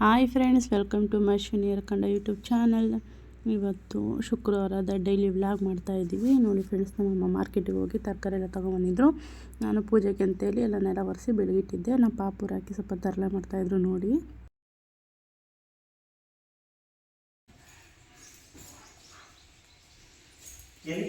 Hi friends welcome to my ಶೂನಿಯರ್ ಕಂಡ YouTube channel ಇವತ್ತು ಶುಕ್ರವಾರದ ಡೈಲಿ ವ್ಲಾಗ್ ಮಾಡ್ತಾ ಇದ್ದೀವಿ. ನೋಡಿ ಫ್ರೆಂಡ್ಸ್ ನಮ್ಮಮ್ಮ ಮಾರ್ಕೆಟಿಗೆ ಹೋಗಿ ತರಕಾರಿ ಎಲ್ಲ ತೊಗೊಬಂದಿದ್ರು ನಾನು ಪೂಜೆಗೆ ಅಂತೇಳಿ ಎಲ್ಲ ನೆಲ ಒರೆಸಿ ಬೆಳಗಿಟ್ಟಿದ್ದೆ ನಮ್ಮ ಪಾಪುರ ಹಾಕಿ ಸ್ವಲ್ಪ ತರಲೆ ಮಾಡ್ತಾಯಿದ್ರು ನೋಡಿ. ಎಲ್ಲಿ?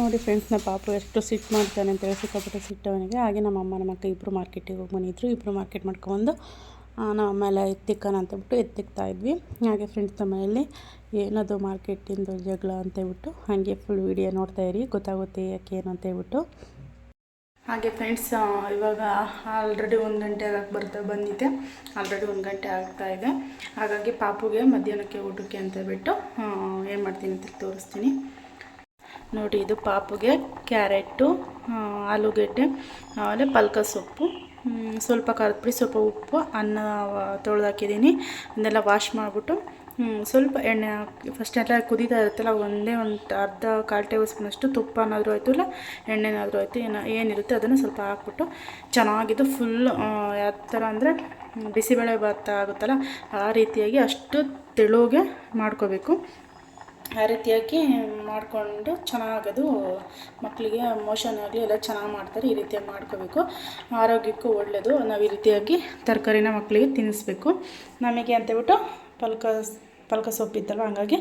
ನೋಡಿ ಫ್ರೆಂಡ್ಸ್ ನಮ್ಮ ಪಾಪು ಎಷ್ಟು ಸಿಟ್ಟು ಮಾಡ್ತಾನೆ ಅಂತೇಳಿ ಸಿಕ್ಕಾಪಟ್ಟೆ ಸಿಟ್ಟವನಿಗೆ ಹಾಗೆ ನಮ್ಮ ಅಮ್ಮ ನಮ್ಮ ಅಕ್ಕ ಇಬ್ಬರು ಮಾರ್ಕೆಟಿಗೆ ಹೋಗಿ ಬಂದಿದ್ರು. ಇಬ್ಬರು ಮಾರ್ಕೆಟ್ ಮಾಡ್ಕೊಂಡು ನಮ್ಮ ಅಮ್ಮ ಎಲ್ಲ ಎತ್ತಿಕ್ಕನ ಅಂತೇಳ್ಬಿಟ್ಟು ಎತ್ತಿಕ್ತಾ ಇದ್ವಿ. ಹಾಗೆ ಫ್ರೆಂಡ್ಸ್ ನಮ್ಮ ಮನೆಯಲ್ಲಿ ಏನದು ಮಾರ್ಕೆಟಿಂದು ಜಗಳ ಅಂತೇಳ್ಬಿಟ್ಟು ಹಾಗೆ ಫುಲ್ ವಿಡಿಯೋ ನೋಡ್ತಾ ಇರಿ. ಗೊತ್ತಾಗುತ್ತೆ ಯಾಕೆ ಏನು ಅಂತೇಳ್ಬಿಟ್ಟು ಹಾಗೆ ಫ್ರೆಂಡ್ಸ್ ಇವಾಗ ಆಲ್ರೆಡಿ ಒಂದು ಗಂಟೆ ಆಗಕ್ಕೆ ಬರ್ತಾ ಬಂದಿದೆ. ಆಲ್ರೆಡಿ ಒಂದು ಗಂಟೆ ಆಗ್ತಾ ಇದೆ. ಹಾಗಾಗಿ ಪಾಪುಗೆ ಮಧ್ಯಾಹ್ನಕ್ಕೆ ಊಟಕ್ಕೆ ಅಂತ ಹೇಳ್ಬಿಟ್ಟು ಏನು ಮಾಡ್ತೀನಿ ಅಂತ ತೋರಿಸ್ತೀನಿ. ನೋಡಿ, ಇದು ಪಾಪುಗೆ ಕ್ಯಾರೆಟು ಆಲೂಗಡ್ಡೆ, ಆಮೇಲೆ ಪಲ್ಕ ಸೊಪ್ಪು ಸ್ವಲ್ಪ ಖಾರದ ಪುಡಿ ಸ್ವಲ್ಪ ಉಪ್ಪು, ಅನ್ನ ತೊಳೆದು ಹಾಕಿದ್ದೀನಿ ಅದನ್ನೆಲ್ಲ ವಾಶ್ ಮಾಡಿಬಿಟ್ಟು ಸ್ವಲ್ಪ ಎಣ್ಣೆ ಹಾಕಿ ಫಸ್ಟ್ ಎಲ್ಲ ಕುದೀತಾ ಇರುತ್ತಲ್ಲ, ಒಂದೇ ಒಂದು ಅರ್ಧ ಕಾಲು ಟೇಬಲ್ ಸ್ಪೂನಷ್ಟು ಅನ್ನೋದ್ರೂ ಆಯಿತು, ಇಲ್ಲ ಎಣ್ಣೆನಾದರೂ ಆಯಿತು, ಏನೋ, ಏನಿರುತ್ತೆ ಅದನ್ನು ಸ್ವಲ್ಪ ಹಾಕ್ಬಿಟ್ಟು, ಚೆನ್ನಾಗಿದ್ದು ಫುಲ್ ಯಾವ ಥರ ಅಂದರೆ ಬಿಸಿಬೇಳೆ ಭಾತ ಆಗುತ್ತಲ್ಲ, ಆ ರೀತಿಯಾಗಿ ಅಷ್ಟು ತೆಳುಗೆ ಮಾಡ್ಕೋಬೇಕು. ಆ ರೀತಿಯಾಗಿ ಮಾಡಿಕೊಂಡು ಚೆನ್ನಾಗದು ಮಕ್ಕಳಿಗೆ ಮೋಷನ್ ಆಗಲಿ ಎಲ್ಲ ಚೆನ್ನಾಗಿ ಮಾಡ್ತಾರೆ, ಈ ರೀತಿಯಾಗಿ ಮಾಡ್ಕೋಬೇಕು. ಆರೋಗ್ಯಕ್ಕೂ ಒಳ್ಳೆಯದು ನಾವು ಈ ರೀತಿಯಾಗಿ ತರಕಾರಿನ ಮಕ್ಕಳಿಗೆ ತಿನ್ನಿಸ್ಬೇಕು. ನಮಗೆ ಅಂತೇಳ್ಬಿಟ್ಟು ಪಲ್ಕ ಪಲ್ಕ ಸೊಪ್ಪಿತ್ತಲ್ವ ಹಂಗಾಗಿ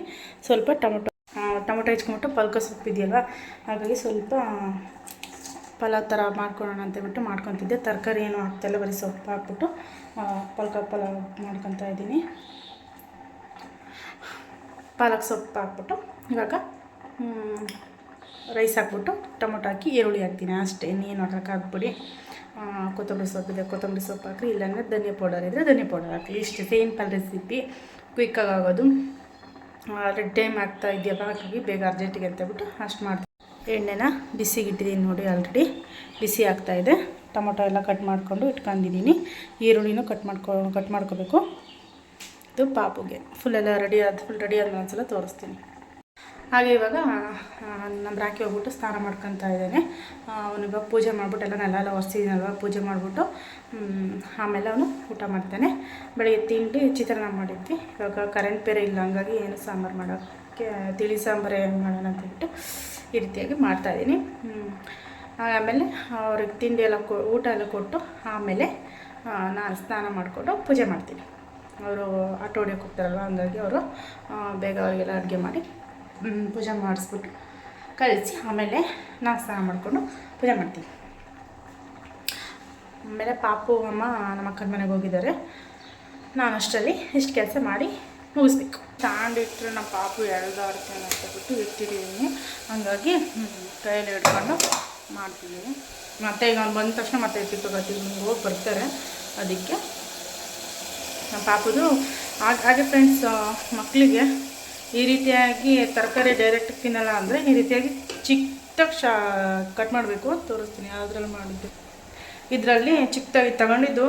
ಸ್ವಲ್ಪ ಟೊಮೊಟೊ ಟೊಮೊಟೊ ಹೆಚ್ಕೊಂಬಿಟ್ಟು ಪಲ್ಕ ಸೊಪ್ಪಿದೆಯಲ್ವ ಹಾಗಾಗಿ ಸ್ವಲ್ಪ ಪಲಾವ್ ಥರ ಮಾಡ್ಕೊಳ್ಳೋಣ ಅಂತೇಳ್ಬಿಟ್ಟು ಮಾಡ್ಕೊತಿದ್ದೆ. ತರಕಾರಿ ಏನು ಹಾಕ್ತಾಯಿಲ್ಲ ಬರೀ ಸೊಪ್ಪು ಹಾಕ್ಬಿಟ್ಟು ಪಲ್ಕ, ಪಲಾವ್ ಮಾಡ್ಕೊತಾ ಇದ್ದೀನಿ. ಪಾಲಕ್ ಸೊಪ್ಪು ಹಾಕ್ಬಿಟ್ಟು, ಇವಾಗ ರೈಸ್ ಹಾಕ್ಬಿಟ್ಟು, ಟೊಮೊಟೊ ಹಾಕಿ, ಈರುಳ್ಳಿ ಹಾಕ್ತೀನಿ. ಅಷ್ಟೇ, ಇನ್ನೇನು ಹಾಕಕ್ಕೆ ಹಾಕ್ಬಿಡಿ ಕೊತ್ತಂಬರಿ ಕೊತ್ತಂಬರಿ ಇದೆ. ಕೊತ್ತಂಬರಿ ಸೊಪ್ಪು ಹಾಕಿ ಇಲ್ಲಾಂದರೆ ಧನಿಯಾ ಪೌಡರ್ ಇದ್ದರೆ ಧನಿಯಾ ಪೌಡರ್ ಹಾಕಿ ಇಷ್ಟು ಸಿಂಪಲ್ ರೆಸಿಪಿ. ಕ್ವಿಕ್ಕಾಗಿ ಆಗೋದು. ರೆಡ್ ಟೈಮ್ ಆಗ್ತಾ ಇದೆಯಲ್ಲ ಹಾಗಾಗಿ ಬೇಗ ಅರ್ಜೆಂಟಿಗೆ ಅಂತೇಳ್ಬಿಟ್ಟು ಅಷ್ಟು ಮಾಡ್ತೀನಿ. ಎಣ್ಣೆನ ಬಿಸಿಗಿಟ್ಟಿದ್ದೀನಿ ನೋಡಿ ಆಲ್ರೆಡಿ ಬಿಸಿ ಆಗ್ತಾಯಿದೆ ಟೊಮೊಟೊ ಎಲ್ಲ ಕಟ್ ಮಾಡಿಕೊಂಡು ಇಟ್ಕೊಂಡಿದ್ದೀನಿ ಈರುಳ್ಳಿನೂ ಕಟ್ ಮಾಡ್ಕೊ ಕಟ್ ಮಾಡ್ಕೋಬೇಕು. ಇದು ಪಾಪುಗೆ. ಫುಲ್ ಎಲ್ಲ ರೆಡಿ ಆದ ಫುಲ್ ರೆಡಿ ಆದ ಒಂದ್ಸಲ ತೋರಿಸ್ತೀನಿ. ಹಾಗೆ ಇವಾಗ ನಮ್ಮ ರಾಕಿ ಹೋಗ್ಬಿಟ್ಟು ಸ್ನಾನ ಮಾಡ್ಕೊತಾ ಇದ್ದಾನೆ. ಅವನು ಪೂಜೆ ಮಾಡಿಬಿಟ್ಟು ಎಲ್ಲ ನೆಲ ಎಲ್ಲ ಒರೆಸಿದ್ದೀನಲ್ವ ಪೂಜೆ ಮಾಡಿಬಿಟ್ಟು ಆಮೇಲೆ ಅವನು ಊಟ ಮಾಡ್ತಾನೆ. ಬೆಳಗ್ಗೆ ತಿಂಡಿ ಚಿತ್ರಾನ್ನ ಮಾಡಿದ್ವಿ. ಇವಾಗ ಕರೆಂಟ್ ಬೇರೆ ಇಲ್ಲ, ಹಂಗಾಗಿ ಏನು ಸಾಂಬಾರು ಮಾಡೋಕ್ಕೆ ತಿಳಿ ಸಾಂಬಾರೇ ಮಾಡೋಣ ಅಂತ ಹೇಳ್ಬಿಟ್ಟು ಈ ರೀತಿಯಾಗಿ ಮಾಡ್ತಾಯಿದ್ದೀನಿ ಆಮೇಲೆ ಅವ್ರಿಗೆ ತಿಂಡಿ ಎಲ್ಲ ಕೊ, ಊಟ ಎಲ್ಲ ಕೊಟ್ಟು ಆಮೇಲೆ ನಾನು ಸ್ನಾನ ಮಾಡಿಕೊಂಡು ಪೂಜೆ ಮಾಡ್ತೀನಿ. ಅವರು ಆಟೋ ಹೊಡಿಯೋಕೆ ಹೋಗ್ತಾರಲ್ವ ಹಂಗಾಗಿ ಅವರು ಬೇಗ ಅವರಿಗೆಲ್ಲ ಅಡುಗೆ ಮಾಡಿ ಪೂಜೆ ಮಾಡಿಸ್ಬಿಟ್ಟು ಕಳಿಸಿ, ಆಮೇಲೆ ನಾನು ಸ್ನಾನ ಮಾಡಿಕೊಂಡು ಪೂಜೆ ಮಾಡ್ತೀನಿ ಆಮೇಲೆ ಪಾಪು, ಅಮ್ಮ, ನಮ್ಮ ಅಕ್ಕನ ಮನೆಗೆ ಹೋಗಿದ್ದಾರೆ. ನಾನು ಅಷ್ಟರಲ್ಲಿ ಇಷ್ಟು ಕೆಲಸ ಮಾಡಿ ಮುಗಿಸ್ಬೇಕು. ತಾಂಡಿಟ್ರೆ ನಮ್ಮ ಪಾಪು ಎಳ್ದಾಡ್ತಾನೆ ಅಂತ ಬಿಟ್ಟು ಇಟ್ಟಿದ್ದೀನಿ. ಹಂಗಾಗಿ ಕೈಯಲ್ಲಿ ಹಿಡ್ಕೊಂಡು ಮಾಡ್ತಿದ್ದೀನಿ ಮತ್ತೆ ಈಗ ಅವ್ನು ಬಂದ ತಕ್ಷಣ ಮತ್ತೆ ಟಿಪ್ಪು ಹೋಗಿ ಬರ್ತಾರೆ. ಅದಕ್ಕೆ ನಮ್ಮ ಪಾಪದು. ಹಾಗೆ ಫ್ರೆಂಡ್ಸ್ ಮಕ್ಕಳಿಗೆ ಈ ರೀತಿಯಾಗಿ ತರಕಾರಿ ಡೈರೆಕ್ಟ್ ತಿನ್ನಲ್ಲ ಅಂದರೆ ಈ ರೀತಿಯಾಗಿ ಚಿಕ್ಕದಾಗಿ ಶಾ ಕಟ್ ಮಾಡಬೇಕು ತೋರಿಸ್ತೀನಿ ಯಾವುದ್ರಲ್ಲಿ ಮಾಡಿದ್ದು. ಇದರಲ್ಲಿ ಚಿಕ್ಕದಾಗಿ ತಗೊಂಡಿದ್ದು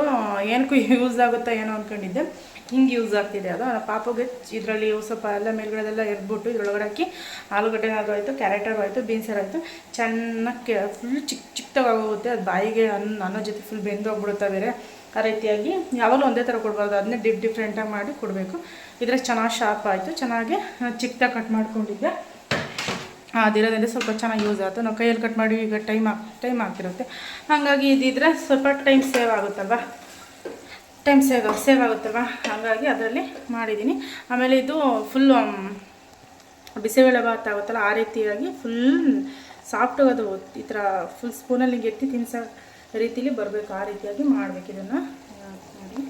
ಏನಕ್ಕೂ ಯೂಸ್ ಆಗುತ್ತಾ ಏನೋ ಅಂದ್ಕೊಂಡಿದ್ದೆ ಹಿಂಗೆ ಯೂಸ್ ಆಗ್ತಿದೆ ಅದು. ಪಾಪಗೆ ಇದರಲ್ಲಿ ಸ್ವಲ್ಪ ಎಲ್ಲ ಮೇಲ್ಗಡೆದೆಲ್ಲ ಎದ್ಬಿಟ್ಟು ಇದ್ರೊಳಗಡೆ ಹಾಕಿ ಆಲೂಗಡ್ಡೆನಾದ್ರೂ ಆಯಿತು ಕ್ಯಾರೆಟಾದ್ರೂ ಆಯಿತು ಬೀನ್ಸರ್ ಆಯಿತು ಚೆನ್ನಾಗಿ ಫುಲ್ ಚಿಕ್ಕ ಚಿಕ್ಕದಾಗಿ ಹೋಗುತ್ತೆ ಅದು ಬಾಯಿಗೆ ಅನ್ನೋ ಜೊತೆ ಫುಲ್ ಬೆಂದೋಗ್ಬಿಡುತ್ತೆ ಬೇರೆ. ಆ ರೀತಿಯಾಗಿ ಯಾವಾಗಲೂ ಒಂದೇ ಥರ ಕೊಡ್ಬಾರ್ದು. ಅದನ್ನೇ ಡಿಫ್ ಡಿಫ್ರೆಂಟಾಗಿ ಮಾಡಿ ಕೊಡಬೇಕು. ಇದ್ರೆ ಚೆನ್ನಾಗಿ ಶಾರ್ಪ್ ಆಯಿತು. ಚೆನ್ನಾಗಿ ಚಿಕ್ಕದಾಗಿ ಕಟ್ ಮಾಡ್ಕೊಂಡಿದ್ದೆ. ಅದಿರೋದ್ರಿಂದ ಸ್ವಲ್ಪ ಚೆನ್ನಾಗಿ ಯೂಸ್ ಆಯಿತು. ನಾವು ಕೈಯಲ್ಲಿ ಕಟ್ ಮಾಡಿ ಈಗ ಟೈಮ್ ಟೈಮ್ ಆಗ್ತಿರುತ್ತೆ. ಹಾಗಾಗಿ ಇದಿದ್ರೆ ಸ್ವಲ್ಪ ಟೈಮ್ ಸೇವ್ ಆಗುತ್ತಲ್ವ? ಟೈಮ್ ಸೇವ್ ಸೇವ್ ಆಗುತ್ತಲ್ವ? ಹಾಗಾಗಿ ಅದರಲ್ಲಿ ಮಾಡಿದ್ದೀನಿ. ಆಮೇಲೆ ಇದು ಫುಲ್ಲು ಬಿಸಿಬೇಳೆ ಭಾತ್ ಆಗುತ್ತಲ್ಲ, ಆ ರೀತಿಯಾಗಿ ಫುಲ್ ಸಾಫ್ಟಾಗಿ ಅದು ಈ ಥರ ಫುಲ್ ಸ್ಪೂನಲ್ಲಿ ಎತ್ತಿ ತಿನ್ಸೋ ರೀತಿಲಿ ಬರಬೇಕು, ಆ ರೀತಿಯಾಗಿ ಮಾಡಬೇಕು. ಇದನ್ನು ನೋಡಿ.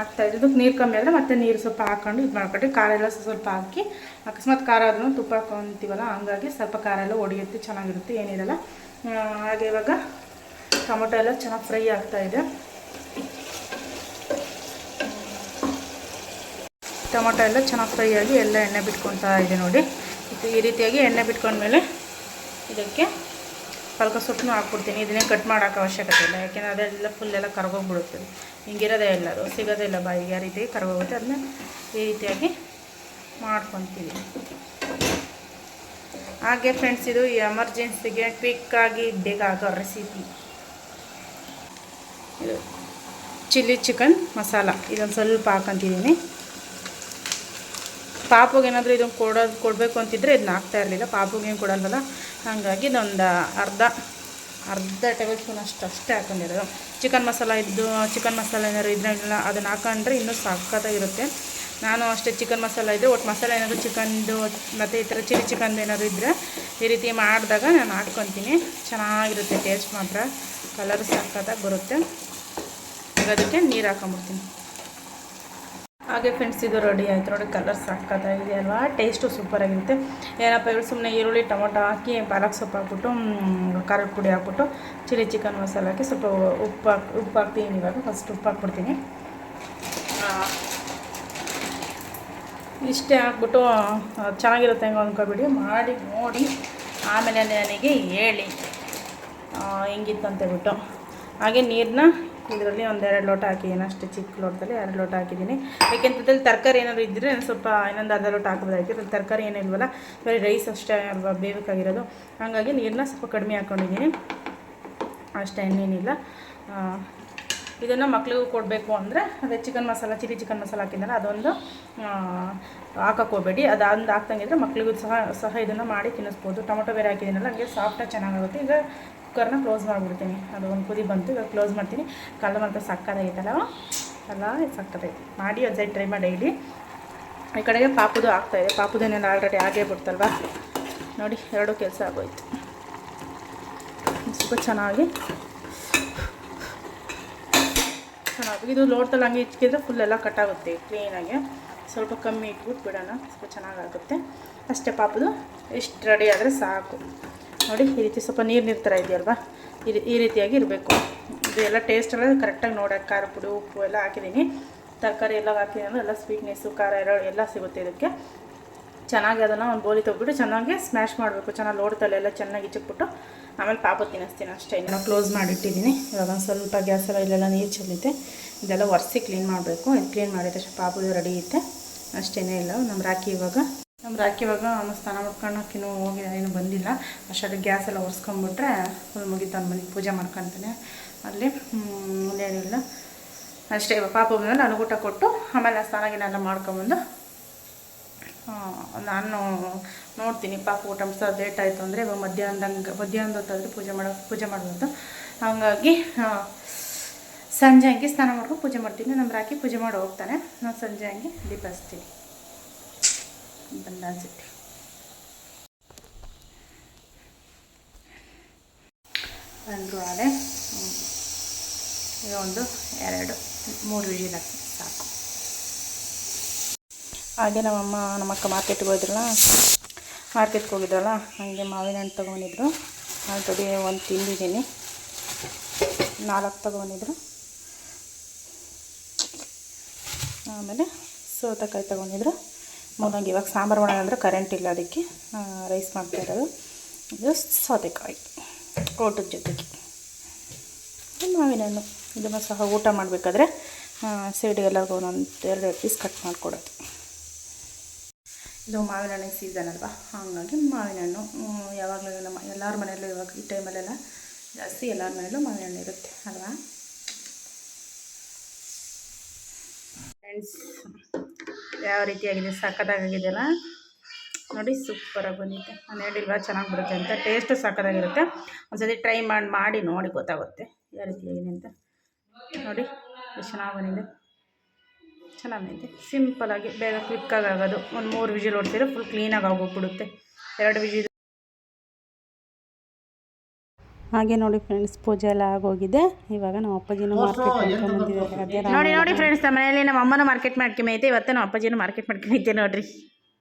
ಆಗ್ತಾ ಇದ್ದಕ್ಕೆ ನೀರು ಕಮ್ಮಿ ಆದರೆ ಮತ್ತೆ ನೀರು ಸ್ವಲ್ಪ ಹಾಕ್ಕೊಂಡು ಇದು ಮಾಡ್ಕೊಟ್ಟು ಖಾರ ಎಲ್ಲ ಸ್ವಲ್ಪ ಹಾಕಿ, ಅಕಸ್ಮಾತ್ ಖಾರ ಆದ್ರೂ ತುಪ್ಪ ಹಾಕೊಂತೀವಲ್ಲ, ಹಂಗಾಗಿ ಸ್ವಲ್ಪ ಖಾರ ಎಲ್ಲ ಒಡೆಯುತ್ತೆ, ಚೆನ್ನಾಗಿರುತ್ತೆ, ಏನಿರಲ್ಲ. ಹಾಗೆ ಇವಾಗ ಟೊಮೊಟೊ ಎಲ್ಲ ಚೆನ್ನಾಗಿ ಫ್ರೈ ಆಗ್ತಾ ಇದೆ. ಟೊಮೊಟೊ ಎಲ್ಲ ಚೆನ್ನಾಗಿ ಫ್ರೈ ಆಗಿ ಎಲ್ಲ ಎಣ್ಣೆ ಬಿಟ್ಕೊತಾ ಇದೆ ನೋಡಿ. ಈ ರೀತಿಯಾಗಿ ಎಣ್ಣೆ ಬಿಟ್ಕೊಂಡ್ಮೇಲೆ ಇದಕ್ಕೆ ಪಲ್ಕ ಸೊಪ್ಪನ್ನು ಹಾಕ್ಬಿಡ್ತೀನಿ. ಇದನ್ನೇ ಕಟ್ ಮಾಡೋಕೆ ಅವಶ್ಯಕತೆ ಇಲ್ಲ. ಯಾಕೆಂದರೆ ಅದೆಲ್ಲ ಫುಲ್ ಎಲ್ಲ ಕರ್ಗೋಗ್ಬಿಡುತ್ತೆ ಹಿಂಗಿರೋದೇ ಎಲ್ಲರೂ ಸಿಗೋದೇ ಇಲ್ಲ ಬಾಯಿಗೆ. ಆ ರೀತಿ ಕರ್ಗೋಗುತ್ತೆ. ಅದನ್ನ ಈ ರೀತಿಯಾಗಿ ಮಾಡ್ಕೊತೀವಿ. ಹಾಗೆ ಫ್ರೆಂಡ್ಸ್ ಇದು ಎಮರ್ಜೆನ್ಸಿಗೆ ಕ್ವಿಕ್ಕಾಗಿ ಬೇಗ ಆಗೋ ರೆಸಿಪಿ ಇದು ಚಿಲ್ಲಿ ಚಿಕನ್ ಮಸಾಲ ಇದೊಂದು ಸ್ವಲ್ಪ ಹಾಕೊತಿದ್ದೀನಿ. ಪಾಪುಗೆ ಏನಾದರೂ ಇದನ್ನು ಕೊಡೋದು ಕೊಡಬೇಕು ಅಂತಿದ್ರೆ ಇದನ್ನ ಹಾಕ್ತಾ ಇರಲಿಲ್ಲ. ಪಾಪುಗೇನು ಕೊಡಲ್ವಲ್ಲ? ಹಾಗಾಗಿ ಇದೊಂದು ಅರ್ಧ ಅರ್ಧ ಟೇಬಲ್ ಸ್ಪೂನ್ ಅಷ್ಟು ಅಷ್ಟೇ ಹಾಕೊಂಡಿರೋದು. ಚಿಕನ್ ಮಸಾಲ ಇದ್ದು ಚಿಕನ್ ಮಸಾಲ ಏನಾದ್ರು ಇದ್ರೆಲ್ಲ ಅದನ್ನು ಹಾಕೊಂಡ್ರೆ ಇನ್ನೂ ಸಕ್ಕತ್ತಾಗಿರುತ್ತೆ ನಾನು ಅಷ್ಟೇ ಚಿಕನ್ ಮಸಾಲ ಇದ್ದರೆ ಒಟ್ಟು ಮಸಾಲೆ ಏನಾದರೂ ಚಿಕನ್ದು ಮತ್ತು ಈ ಥರ ಚಿಲ್ಲಿ ಚಿಕನ್ದು ಏನಾದರೂ ಇದ್ದರೆ ಈ ರೀತಿ ಮಾಡಿದಾಗ ನಾನು ಹಾಕ್ಕೊತೀನಿ ಚೆನ್ನಾಗಿರುತ್ತೆ ಟೇಸ್ಟ್ ಮಾತ್ರ. ಕಲರ್ ಸಕ್ಕತ್ತಾಗಿ ಬರುತ್ತೆ. ಈಗ ಅದಕ್ಕೆ ನೀರು ಹಾಕೊಂಬಿಡ್ತೀನಿ. ಹಾಗೆ ಫ್ರೆಂಡ್ಸ್ ಇದು ರೆಡಿ ಆಯ್ತು ನೋಡಿ ಕಲರ್ ಸಕ್ಕತ್ತಾಗಿದೆ ಅಲ್ವಾ? ಟೇಸ್ಟು ಸೂಪರಾಗಿರುತ್ತೆ ಏನಪ್ಪ ಹೇಳಿ ಸುಮ್ಮನೆ ಈರುಳ್ಳಿ, ಟೊಮೊಟೊ ಹಾಕಿ, ಪಾಲಕ್ ಸೊಪ್ಪು ಹಾಕ್ಬಿಟ್ಟು ಖಾರದ ಪುಡಿ ಹಾಕ್ಬಿಟ್ಟು, ಚಿಲ್ಲಿ ಚಿಕನ್ ಮಸಾಲ ಹಾಕಿ ಸ್ವಲ್ಪ ಉಪ್ಪು ಹಾಕಿ, ಉಪ್ಪು ಹಾಕ್ತೀನಿ ಇವಾಗ. ಫಸ್ಟ್ ಉಪ್ಪು ಹಾಕ್ಬಿಡ್ತೀನಿ. ಇಷ್ಟೇ ಹಾಕ್ಬಿಟ್ಟು ಚೆನ್ನಾಗಿರುತ್ತೆ ಹೆಂಗೆ ಅಂದ್ಕೊಬಿಡಿ ಮಾಡಿ, ನೋಡಿ, ಆಮೇಲೆ ನನಗೆ ಹೇಳಿ. ಹೆಂಗಿತ್ತು ಅಂತ ಹೇಳ್ಬಿಟ್ಟು. ಹಾಗೆ ನೀರನ್ನ ಇದರಲ್ಲಿ ಒಂದೆರಡು ಲೋಟ ಹಾಕಿದ್ದೀನಿ ಅಷ್ಟೇ ಚಿಕ್ಕ ಲೋಟದಲ್ಲಿ ಎರಡು ಲೋಟ ಹಾಕಿದ್ದೀನಿ. ಯಾಕೆಂತಂದ್ರೆ ತರಕಾರಿ ಏನಾದರೂ ಇದ್ದರೆ ಸ್ವಲ್ಪ ಇನ್ನೊಂದು ಅರ್ಧ ಲೋಟ ಹಾಕ್ಬೋದಾಗಿತ್ತು. ತರಕಾರಿ ಏನಿಲ್ವಲ್ಲ, ಬರೀ ರೈಸ್ ಅಷ್ಟೇ ಅಲ್ವಾ ಬೇಬೇಕಾಗಿರೋದು ಹಾಗಾಗಿ ನೀರನ್ನ ಸ್ವಲ್ಪ ಕಡಿಮೆ ಹಾಕ್ಕೊಂಡಿದ್ದೀನಿ ಅಷ್ಟೇ, ಇನ್ನೇನಿಲ್ಲ. ಇದನ್ನು ಮಕ್ಳಿಗೂ ಕೊಡಬೇಕು ಅಂದರೆ ಅದೇ chicken masala, chilli chicken masala ಹಾಕಿದ್ದಲ್ಲ ಅದೊಂದು ಹಾಕಕ್ಕೆ ಹೋಗ್ಬೇಡಿ. ಅದೊಂದು ಹಾಕ್ದಂಗಿದ್ರೆ ಮಕ್ಳಿಗೂ ಸಹ ಸಹ ಇದನ್ನು ಮಾಡಿ ತಿನ್ನಿಸ್ಬೋದು. ಟೊಮೊಟೊ ಬೇರೆ ಹಾಕಿದ್ದೀನಲ್ಲ, ಹಂಗೆ ಸಾಫ್ಟಾಗಿ ಚೆನ್ನಾಗಾಗುತ್ತೆ. ಈಗ ಕುಕ್ಕರ್ನ ಕ್ಲೋಸ್ ಮಾಡಿಬಿಡ್ತೀನಿ. ಅದು ಒಂದು ಕುದಿ ಬಂತು, ಇವಾಗ ಕ್ಲೋಸ್ ಮಾಡ್ತೀನಿ. ಕಲ್ಲ ಮಾತ್ರ ಸಕ್ಕದಾಗೈತಲ್ಲ? ಅಲ್ಲ ಸಕ್ಕತ್ತೈತಿ ಮಾಡಿ ಸೈಡ್ ಟ್ರೈ ಮಾಡಿ ಡೈಲಿ ಈ ಕಡೆಗೆ ಪಾಪುದು ಆಗ್ತಾಯಿದೆ ಪಾಪುದೇನೇನು ಆಲ್ರೆಡಿ ಆಗೇ ಬಿಡ್ತಲ್ವಾ? ನೋಡಿ, ಎರಡೂ ಕೆಲಸ ಆಗೋಯ್ತು. ಸ್ವಲ್ಪ ಚೆನ್ನಾಗಿ. ಚೆನ್ನಾಗಿ. ಇದು ಲೋಟದಲ್ಲಿ ಹಂಗೆ ಇಟ್ಕಿದ್ರೆ ಫುಲ್ ಎಲ್ಲ ಕಟ್ಟಾಗುತ್ತೆ ಕ್ಲೀನಾಗಿ ಸ್ವಲ್ಪ ಕಮ್ಮಿ ಇಟ್ಬಿಟ್ಟು ಬಿಡೋಣ. ಸ್ವಲ್ಪ ಚೆನ್ನಾಗಾಗುತ್ತೆ. ಅಷ್ಟೇ ಪಾಪದು. ಇಷ್ಟು ರೆಡಿ ಆದರೆ ಸಾಕು. ನೋಡಿ, ಈ ರೀತಿ ಸ್ವಲ್ಪ ನೀರು ನೀರು ಥರ ಇದೆಯಲ್ವಾ? ಈ ರೀತಿಯಾಗಿ ಇರಬೇಕು. ಇದು ಎಲ್ಲ ಟೇಸ್ಟ್ ಎಲ್ಲ ಕರೆಕ್ಟಾಗಿ ನೋಡೋಕೆ ಖಾರ ಪುಡಿ, ಉಪ್ಪು ಎಲ್ಲ ಹಾಕಿದ್ದೀನಿ. ತರಕಾರಿ ಎಲ್ಲ ಹಾಕಿದ್ದೀನಿ ಎಲ್ಲ ಸ್ವೀಟ್ನೆಸ್ಸು ಖಾರ ಎಲ್ಲ ಎಲ್ಲ ಸಿಗುತ್ತೆ ಇದಕ್ಕೆ. ಚೆನ್ನಾಗಿ ಅದನ್ನು ಒಂದು ಬೋಲಿ ತೊಗೊಬಿಟ್ಟು ಚೆನ್ನಾಗಿ ಸ್ಮ್ಯಾಶ್ ಮಾಡಬೇಕು. ಚೆನ್ನಾಗಿ ಲೋಡ್ತಲ್ಲ ಎಲ್ಲ ಚೆನ್ನಾಗಿ ಇಚ್ಚಿಟ್ಬಿಟ್ಟು ಆಮೇಲೆ ಪಾಪ ತಿನ್ನಿಸ್ತೀನಿ ಅಷ್ಟೇ. ಇನ್ನು ಕ್ಲೋಸ್ ಮಾಡಿಟ್ಟಿದ್ದೀನಿ. ಇವಾಗ ಒಂದು ಸ್ವಲ್ಪ ಗ್ಯಾಸೆಲ್ಲ ಇಲ್ಲೆಲ್ಲ ನೀರು ಚೆಲ್ಲಿದೆ. ಇದೆಲ್ಲ ಒರೆಸಿ ಕ್ಲೀನ್ ಮಾಡಬೇಕು. ಇದು ಕ್ಲೀನ್ ಮಾಡಿದ ತಕ್ಷಣ ಪಾಪದು ರೆಡಿ ಇತ್ತೆ ಅಷ್ಟೇನೇ ಇಲ್ಲ. ನಮ್ಮ ರಾಕಿ ಇವಾಗ ನಮ್ಮ ರಾಕಿ ಇವಾಗ ಅವನು ಸ್ನಾನ ಮಾಡ್ಕೊಂಡು ಇನ್ನೂ ಹೋಗಿ ಏನು ಬಂದಿಲ್ಲ. ಅಷ್ಟು ಗ್ಯಾಸ್ ಎಲ್ಲ ಒರೆಸ್ಕೊಂಬಿಟ್ರೆ ಫುಲ್ ಮುಗಿತಾನೆ ಮನೆಗೆ ಪೂಜೆ ಮಾಡ್ಕೊತಾನೆ. ಅಲ್ಲಿ ಇನ್ನೇನಿಲ್ಲ ಅಷ್ಟೇ ಪಾಪ ನಾನು ಊಟ ಕೊಟ್ಟು ಆಮೇಲೆ ನಾನು ಸ್ನಾನ ಗಿನ ಎಲ್ಲ ಮಾಡ್ಕೊಂಬಂದು ನಾನು ನೋಡ್ತೀನಿ. ಪಾಪ ಊಟ ಸಹ ಲೇಟ್ ಆಯಿತು ಅಂದರೆ ಇವಾಗ ಮಧ್ಯಾಹ್ನದಂಗೆ, ಮಧ್ಯಾಹ್ನದ ಹೊತ್ತಾದರೆ ಪೂಜೆ ಮಾಡೋ, ಪೂಜೆ ಮಾಡೋದು ಹಾಗಾಗಿ ಸಂಜೆ ಹಂಗೆ ಸ್ನಾನ ಮಾಡ್ಕೊಂಡು ಪೂಜೆ ಮಾಡ್ತೀನಿ. ನಮ್ಮ ರಾಕಿ ಪೂಜೆ ಮಾಡಿ ಹೋಗ್ತಾನೆ. ನಾನು ಸಂಜೆ ಹಂಗೆ ದೀಪ ಹಚ್ತೀನಿ. ಬಂದ ಅನ್ಸುತ್ತೆ ಬಂದರು ಆದರೆ ಒಂದು ಎರಡು, ಮೂರು ವಿಜಿಲ್ ಸಾಕು. ಹಾಗೆ ನಮ್ಮಮ್ಮ, ನಮ್ಮಕ್ಕ ಮಾರ್ಕೆಟ್ಗೆ ಹೋದ್ರಲ್ಲ, ಮಾರ್ಕೆಟ್ಗೆ ಹೋಗಿದ್ರಲ್ಲ, ಹಾಗೆ ಮಾವಿನ ಹಣ್ಣು ತೊಗೊಂಡಿದ್ರು. ಆಲ್ರೆಡಿ ಒಂದು ತಿಂದಿದ್ದೀನಿ. ನಾಲ್ಕು ತೊಗೊಂಡಿದ್ರು. ಆಮೇಲೆ ಸೌತೆಕಾಯಿ ತೊಗೊಂಡಿದ್ರು. ಮೂರಂಗಿ ಇವಾಗ ಸಾಂಬಾರು ಮಾಡೋದಂದ್ರೆ ಕರೆಂಟ್ ಇಲ್ಲ ಅದಕ್ಕೆ ರೈಸ್ ಮಾಡ್ತಾ ಇರೋದು. ಇದು ಸೌತೆಕಾಯಿ ಊಟದ ಜೊತೆಗೆ. ಮಾವಿನ ಹಣ್ಣು ಇದನ್ನು ಸಹ ಊಟ ಮಾಡಬೇಕಾದ್ರೆ ಸೈಡಿಗೆಲ್ಲರಿಗೂ ಒಂದೊಂದು ಎರಡು ಎರಡು ಪೀಸ್ ಕಟ್ ಮಾಡಿಕೊಡೋದು. ಇದು ಮಾವಿನ ಹಣ್ಣಿನ ಸೀಸನ್ ಅಲ್ವಾ? ಹಾಗಾಗಿ ಮಾವಿನ ಹಣ್ಣು ಯಾವಾಗಲೂ ನಮ್ಮ ಎಲ್ಲರ ಮನೆಯಲ್ಲೂ ಇವಾಗ ಈ ಟೈಮಲ್ಲೆಲ್ಲ ಜಾಸ್ತಿ ಎಲ್ಲರ ಮನೆಯಲ್ಲೂ ಮಾವಿನ ಹಣ್ಣು ಇರುತ್ತೆ, ಅಲ್ವಾ? ಫ್ರೆಂಡ್ಸ್ ಯಾವ ರೀತಿಯಾಗಿದೆ ಅಲ್ಲ ನೋಡಿ ಸೂಪರಾಗಿ ಬಂದಿದೆ. ನಾನು ಹೇಳಿಲ್ವಾ, ಚೆನ್ನಾಗಿ ಬರುತ್ತೆ ಅಂತ. ಟೇಸ್ಟು ಸಕ್ಕತ್ತಾಗಿರುತ್ತೆ ಒಂದ್ಸತಿ ಟ್ರೈ ಮಾಡಿ ಮಾಡಿ ನೋಡಿ ಗೊತ್ತಾಗುತ್ತೆ ಯಾವ ರೀತಿಯಾಗಿದೆ ಅಂತ. ನೋಡಿ ಚೆನ್ನಾಗಿ ಬಂದಿದೆ. ಚೆನ್ನಾಗೈತೆ ಸಿಂಪಲಾಗಿ ಬೇಗ ಕ್ವಿಕ್ಕಾಗಿ ಆಗೋದು. ಒಂದು ಮೂರು ವಿಜಿಲ್ ಹೊಡ್ಸಿದ್ರೆ ಫುಲ್ ಕ್ಲೀನಾಗಿ ಆಗೋಗ್ಬಿಡುತ್ತೆ. ಎರಡು ವಿಜಿಲ್ ಹಾಗೆ ನೋಡಿ ಫ್ರೆಂಡ್ಸ್ ಪೂಜೆ ಎಲ್ಲ ಆಗೋಗಿದೆ. ಇವಾಗ ನಮ್ಮ ಅಪ್ಪಾಜಿನೂ ಮಾರ್ಕೆಟ್ ನೋಡಿ ನೋಡಿ ಫ್ರೆಂಡ್ಸ್ ನಮ್ಮ ಮನೆಯಲ್ಲಿ ನಮ್ಮ ಅಮ್ಮನೂ ಮಾರ್ಕೆಟ್ ಮಾಡ್ಕೊಂಬೈತೆ ಇವತ್ತು ನಮ್ಮ ಅಪ್ಪಾಜಿನೂ ಮಾರ್ಕೆಟ್ ಮಾಡ್ಕೊಂಬೈತೆ ನೋಡ್ರಿ.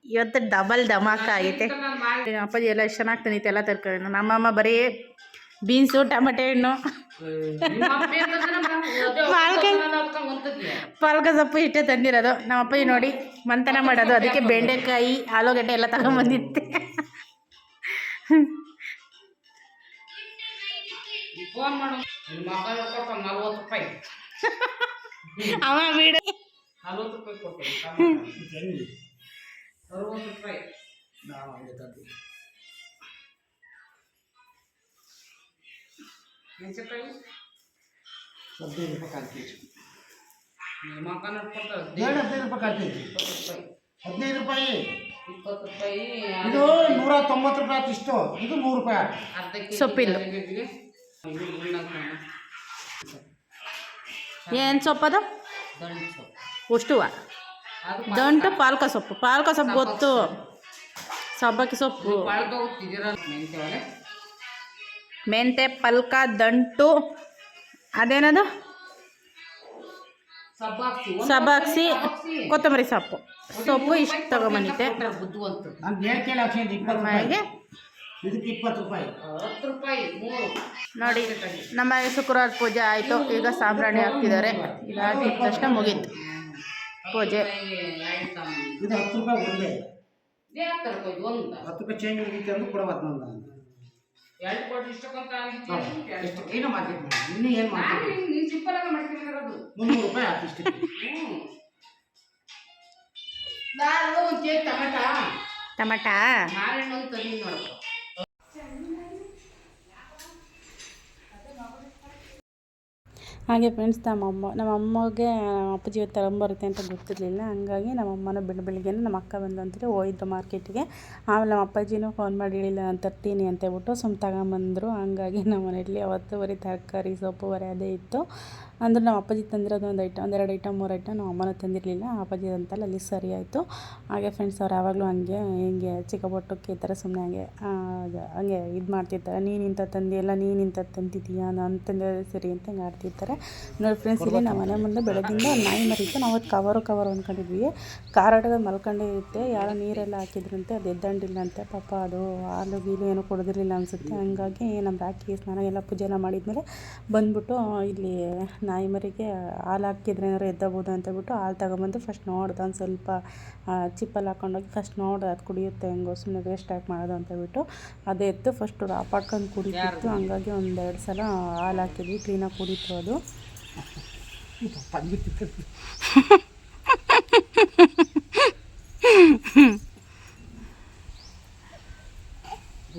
ಇವತ್ತು ಡಬಲ್ ಧಮಾಕ ಆಗೈತೆ. ನಮ್ಮ ಅಪ್ಪಾಜಿ ಎಲ್ಲ ಎಷ್ಟು ಚೆನ್ನಾಗಿ ತಿನ್ನೈತೆ ಎಲ್ಲ ತರಕಾರಿ ನಮ್ಮಮ್ಮ ಬರೀ ಬೀನ್ಸು ಟಮಟೆ ಹಣ್ಣು. ಪಾಲ್ಕ ಪಾಲಕ ಸೊಪ್ಪು ಇಷ್ಟೇ ತಂದಿರೋದು. ನಮ್ಮ ಅಪ್ಪಾಜಿ ನೋಡಿ ಮಂತನ ಮಾಡೋದು. ಅದಕ್ಕೆ ಬೆಂಡೆಕಾಯಿ ಆಲೂಗಡ್ಡೆ ಎಲ್ಲ ತಗೊಂಬಂದಿತ್ತೆ ಫೋನ್ ಮಾಡು. ಮಗ ಕೊಟ್ಟು? ನಲ್ವತ್ತು ರೂಪಾಯಿ. ಅವ ಬಿಡು. ನಲ್ವತ್ತು ರೂಪಾಯಿ ಕೊಟ್ಟು ಅರವತ್ತು ರೂಪಾಯಿ. ಮೆಣಸಿನಕಾಯಿ ಹದಿನೈದು ರೂಪಾಯಿ ಕಾಲು ಕೆ ಜಿ ನಿಮ್ಮ ಮಗ ಹದಿನೈದು ರೂಪಾಯಿ ಕಾಲು ಕೆ ಜಿ ಹದಿನೈದು ರೂಪಾಯಿ. ಇಪ್ಪತ್ತು ರೂಪಾಯಿ. ಇದು ನೂರ ತೊಂಬತ್ತು ರೂಪಾಯಿ ಆಯ್ತು ಇಷ್ಟು. ಇದು ನೂರು ರೂಪಾಯಿ ಅರ್ಧಕ್ಕೆ ಸೊಪ್ಪಿಲ್ಲ. ಏನು ಸೊಪ್ಪದು ಉಷ್ಟುವ ದಂಟು ಪಾಲಕ ಸೊಪ್ಪು. ಪಾಲಕ ಸೊಪ್ಪು ಗೊತ್ತು. ಸಬ್ಬಕ್ಕಿ ಸೊಪ್ಪು. ಮೆಂತೆ ಪಲ್ಕ ದಂಟು. ಅದೇನದು? ಸಬ್ಬಾಕ್ಸಿ ಸಬಾಕ್ಸಿ ಕೊತ್ತಂಬರಿ ಸೊಪ್ಪು. ಸೊಪ್ಪು ಇಷ್ಟು ತಗೊಂಬಂದಿದ್ದೆ ಹಾಗೆ. ಇದಕ್ಕೆ ಇಪ್ಪತ್ತು ರೂಪಾಯಿ. ಹತ್ತು ರೂಪಾಯಿ ಮೂರು. ನೋಡಿ ನಮ್ಮ ಶುಕ್ರವಾರ ಪೂಜೆ ಆಯಿತು. ಈಗ ಸಾಂಬ್ರಾಣಿ ಹಾಕ್ತಿದ್ದಾರೆ. ಇದು ಹಾಕಿದ ತಕ್ಷಣ ಮುಗೀತು. ಪೂಜೆ. ಇದು ಹತ್ತು ರೂಪಾಯಿ ಒಂದೇ. ಹತ್ತು ರೂಪಾಯಿ ಒಂದು. ಹತ್ತು ರೂಪಾಯಿ ಚೇಂಜ್ ಉಳಿದಿತ್ತು ಅಂದ್ರೆ ಕೊಡಬಾರ್ದು ನಾನು ಎರಡು ಕೊಟ್ಟು ಇಷ್ಟಕ್ಕಂತ ಎಷ್ಟು ಏನೋ ಮಾರ್ಕೆಟ್ ಮಾಡಿ ಇನ್ನೂ ಏನು ಮಾರ್ಕೆಟ್ ನೀನು ಸಿಂಪಲ್ ಆಗಿ ಮಾಡ್ಕೊಂಡಿರೋದು ಮುನ್ನೂರು ರೂಪಾಯಿ ಆಯ್ತು ಇಷ್ಟಕ್ಕೆ. ಹ್ಞೂ ನಾನು ಒಂದು ಕೇಕ್ ಟಮಟ. ಟಮಟ ಒಂದು ತಂದಿ ನೋಡಪ್ಪ ಹಾಗೆ ಫ್ರೆಂಡ್ಸ್ ನಮ್ಮಮ್ಮ ನಮ್ಮ ಅಮ್ಮಗೆ ಅಪ್ಪಾಜಿ ಇವತ್ತು ತಗೊಂಬರುತ್ತೆ ಅಂತ ಗೊತ್ತಿರಲಿಲ್ಲ. ಹಂಗಾಗಿ ನಮ್ಮಮ್ಮನ ಬೆಳ ಬೆಳಿಗ್ಗೆ ನಮ್ಮ ಅಕ್ಕ ಬಂದು ಅಂತಾರೆ ಹೋಯ್ತು ಮಾರ್ಕೆಟಿಗೆ ಆಮೇಲೆ ನಮ್ಮ ಅಪ್ಪಾಜಿನೂ ಫೋನ್ ಮಾಡಿ ಹೇಳಿಲ್ಲ, ನಾನು ತರ್ತೀನಿ ಅಂತ ಹೇಳ್ಬಿಟ್ಟು ಸುಮ್ಮ ತಗೊಂಬಂದರು. ಹಂಗಾಗಿ ನಮ್ಮ ಮನೆಯಲ್ಲಿ ಅವತ್ತು ಬರೀ ತರಕಾರಿ ಸೊಪ್ಪು ಅದೇ ಇತ್ತು. ಅಂದ್ರೆ ನಮ್ಮ ಅಪ್ಪಾಜಿ ತಂದಿರೋದು ಒಂದು ಐಟಮ್ ಒಂದೆರಡು ಐಟಮ್, ಮೂರು ಐಟಮ್ ನಮ್ಮ ಅಮ್ಮನ ತಂದಿರಲಿಲ್ಲ. ಅಪ್ಪಾಜಿ ಅಂತಲ್ಲ ಅಲ್ಲಿ ಸರಿ ಆಯಿತು. ಹಾಗೆ ಫ್ರೆಂಡ್ಸ್ ಅವ್ರು ಯಾವಾಗಲೂ ಹಂಗೆ, ಹಿಂಗೆ ಚಿಕ್ಕ ಪುಟ್ಟಕ್ಕೆ ಈ ಥರ ಸುಮ್ಮನೆ ಹಂಗೆ ಹಂಗೆ ಇದು ಮಾಡ್ತಿರ್ತಾರೆ. ನೀನು ಇಂಥ ತಂದಿಯಲ್ಲ, ನೀನು ಇಂಥ ತಂದಿದ್ದೀಯಾ ನಾನು ತಂದಿರೋದೇ ಸರಿ ಅಂತ ಹಂಗೆ ಆಡ್ತಿರ್ತಾರೆ. ನೋಡಿ ಫ್ರೆಂಡ್ಸ್ ಇಲ್ಲಿ ನಮ್ಮ ಮನೆ ಮುಂದೆ ಬೆಳಗ್ಗಿಂದ ನಾಯಿ ಮರಿತು ನಾವು ಅದು ಕವರು ಕವರ್ ಅಂದ್ಕೊಂಡಿದ್ವಿ ಕಾರಾಟದ ಮಲ್ಕೊಂಡಿರುತ್ತೆ ಯಾರೋ ನೀರೆಲ್ಲ ಹಾಕಿದ್ರಂತೆ, ಅದು ಎದ್ದಂಡಿಲ್ಲಂತೆ ಪಾಪ ಅದು ಹಾಲು, ಗೀಲು ಏನೂ ಕೊಡೋದಿರಲಿಲ್ಲ ಅನಿಸುತ್ತೆ. ಹಂಗಾಗಿ ನಮ್ಮ ರಾಕಿ ಸ್ನಾನ ಎಲ್ಲ ಪೂಜೆ ಎಲ್ಲ ಮಾಡಿದ್ಮೇಲೆ ಬಂದ್ಬಿಟ್ಟು ಇಲ್ಲಿ ನಾಯಿ ಮರಿಗೆ ಹಾಲು ಹಾಕಿದ್ರೆ ಏನಾದ್ರು ಎದ್ದಬೋದು ಅಂತ ಹೇಳ್ಬಿಟ್ಟು ಹಾಲು ತಗೊಂಬಂದು ಫಸ್ಟ್ ನೋಡ್ದೆ ಒಂದು ಸ್ವಲ್ಪ ಚಿಪ್ಪಲ್ಲಿ ಹಾಕೊಂಡೋಗಿ ಫಸ್ಟ್ ನೋಡ್ದೆ ಅದು ಕುಡಿಯುತ್ತೆ ಹೆಂಗೋ ಸುಮ್ಮನೆ ವೇಸ್ಟ್ ಆಗಿ ಮಾಡೋದು ಅಂತ ಹೇಳ್ಬಿಟ್ಟು ಅದು ಎತ್ತು ಫಸ್ಟ್ ರಾಪಾಡ್ಕೊಂಡು ಕುಡಿತಿತ್ತು. ಹಂಗಾಗಿ ಒಂದೆರಡು ಸಲ ಹಾಲು ಹಾಕಿದ್ವಿ ಕ್ಲೀನಾಗಿ ಕುಡಿತು ಅದು.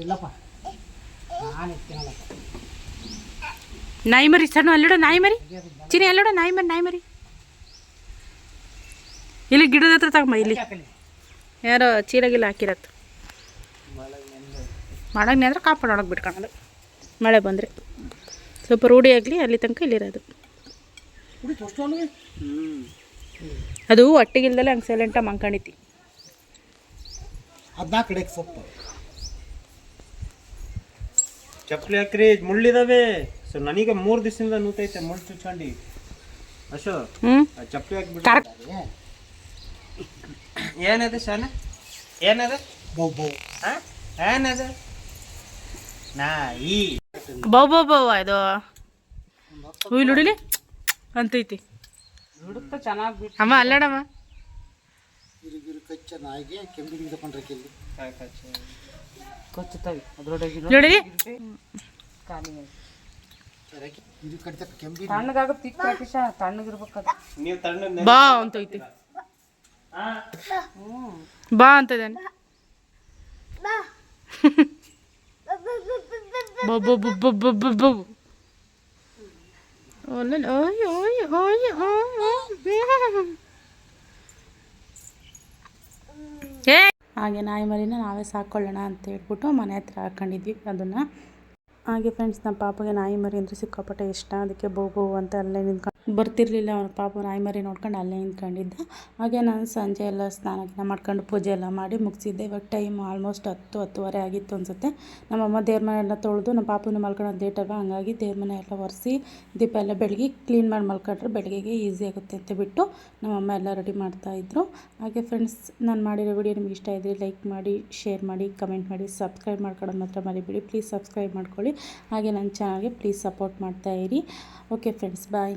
ಇಲ್ಲಪ್ಪ ನಾನು ನಾಯಿ ಮರಿ ಸಣ್ಣ ಅಲ್ಲಿಡೋ ನಾಯಿ ಮರಿ ಚಿನಿ ಅಲ್ಲಿಡೋ ನಾಯಿ ಮರಿ ನಾಯಿ ಮರಿ ಇಲ್ಲಿ ಗಿಡದ ಹತ್ರ ತಗೊಂಬ, ಇಲ್ಲಿ. ಯಾರೋ ಚೀಲಗಿಲ್ಲ ಹಾಕಿರತ್ತು. ಮಾಡಾಗ್ನೆ ಅಂದ್ರೆ ಕಾಪಾಡು ಒಳಗೆ ಮಳೆ ಬಂದರೆ. ಸ್ವಲ್ಪ ರೂಢಿ ಆಗಲಿ, ಅಲ್ಲಿ ತನಕ ಇಲ್ಲಿರೋದು. ಅದು ಒಟ್ಟಿಗಿಲ್ದಲ್ಲ ಹಂಗೆ ಸೈಲೆಂಟಾಗಿ ಮಂಕಣಿತಿ ಹದಿನಾಲ್ಕು ಸೊಪ್ಪು. ಚಪ್ಪಲಿ ಹಾಕ್ರಿ, ಮುಳ್ಳಿದಾವೆ. ಸೊ ನನಗೆ ಮೂರು ದಿವಸದಿಂದ ನೂತೈತೆ ಮುಳ್ಳು ಚುಚ್ಕೊಂಡು. ಅಶೋ ಹ್ಞೂ ಆ ಚಪ್ಪಲಿ ಹಾಕ್ಬಿಟ್ಟು ಏನದ ಶಾನ? ಏನದ? ಬೌ ಬೌ. ಹಾ ಏನದ? ನಾ ಈ ಬೌ ಬೌ ಬೌ ಇದು. ಹುಯ್ ಹುಡಿಲಿ ಅಂತೈತಿ. ಹುಡುಕ್ತ ಚೆನ್ನಾಗಿ ಬಿಟ್ಟು ಅಮ್ಮ ಅಲ್ಲಡಮ್ಮ. ಗಿರು ಇದು ಕಡಿತಕ್ಕ ಕೆಂಬಿ ತಣ್ಣಗಾಗ ತಿಕ್ಕ ರಾಕೇಶ ತಣ್ಣಗಿರ್ಬೇಕದು. ನೀವು ತಣ್ಣ ಬಾ ಬಾ ಅಂತ ಓಯ್ ಓಯ್ ಓಯ್. ಏ ಹಾಗೆ ನಾಯಿ ಮರಿನ ನಾವೇ ಸಾಕೊಳ್ಳೋಣ ಅಂತ ಹೇಳ್ಬಿಟ್ಟು ಮನೆ ಹತ್ರ ಹಾಕೊಂಡಿದ್ವಿ ಅದನ್ನು ಹಾಗೆ ಫ್ರೆಂಡ್ಸ್ ನಮ್ಮ ಪಾಪಗೆ ನಾಯಿ ಮರಿ ಅಂದರೆ ಸಿಕ್ಕಾಪಟ್ಟೆ ಇಷ್ಟ. ಅದಕ್ಕೆ ಬೋಗು ಅಂತ ಅಲ್ಲೇ ನಿಂತ್ಕೊಂಡು ಬರ್ತಿರ್ಲಿಲ್ಲ ಅವನ ಪಾಪ ನಾಯಿ ಮರಿ ನೋಡ್ಕೊಂಡು ಅಲ್ಲೇ ನಿಂತ್ಕೊಂಡಿದ್ದ. ಹಾಗೆ ನಾನು ಸಂಜೆ ಎಲ್ಲ ಸ್ನಾನ ಮಾಡ್ಕೊಂಡು ಪೂಜೆ ಎಲ್ಲ ಮಾಡಿ ಮುಗಿಸಿದ್ದೆ. ಇವಾಗ ಟೈಮ್ ಆಲ್ಮೋಸ್ಟ್ ಹತ್ತು, ಹತ್ತುವರೆ ಆಗಿತ್ತು ಅನಿಸುತ್ತೆ. ನಮ್ಮಮ್ಮ ದೇವ್ರ ಮನೆ ಎಲ್ಲ ತೊಳೆದು ನಮ್ಮ ಪಾಪನ ಮಲ್ಕೊಳ್ಳೋದು ಡೇಟ್ ಅಲ್ವಾ? ಹಂಗಾಗಿ ದೇವ್ರ ಮನೆ ಎಲ್ಲ ಒರೆಸಿ ದೀಪ ಎಲ್ಲ ಬೆಳಗ್ಗೆ ಕ್ಲೀನ್ ಮಾಡಿ ಮಲ್ಕೊಂಡ್ರೆ ಬೆಳಗ್ಗೆಗೆ ಈಸಿ ಆಗುತ್ತೆ ಅಂತ ಬಿಟ್ಟು ನಮ್ಮಮ್ಮ ಎಲ್ಲ ರೆಡಿ ಮಾಡ್ತಾಯಿದ್ರು ಹಾಗೆ ಫ್ರೆಂಡ್ಸ್ ನಾನು ಮಾಡಿರೋ ವಿಡಿಯೋ ನಿಮ್ಗೆ ಇಷ್ಟ ಇದ್ದರೆ ಲೈಕ್ ಮಾಡಿ ಶೇರ್ ಮಾಡಿ ಕಮೆಂಟ್ ಮಾಡಿ ಸಬ್ಸ್ಕ್ರೈಬ್ ಮಾಡ್ಕೊಳ್ಳೋದು ಮಾತ್ರ ಮರಿಬೇಡಿ. ಪ್ಲೀಸ್ ಸಬ್ಸ್ಕ್ರೈಬ್ ಮಾಡ್ಕೊಳ್ಳಿ. ಹಾಗೆ ನನ್ನ ಚಾನಲ್ಗೆ ಪ್ಲೀಸ್ ಸಪೋರ್ಟ್ ಮಾಡ್ತಾಯಿರಿ ಓಕೆ ಫ್ರೆಂಡ್ಸ್ ಬಾಯ್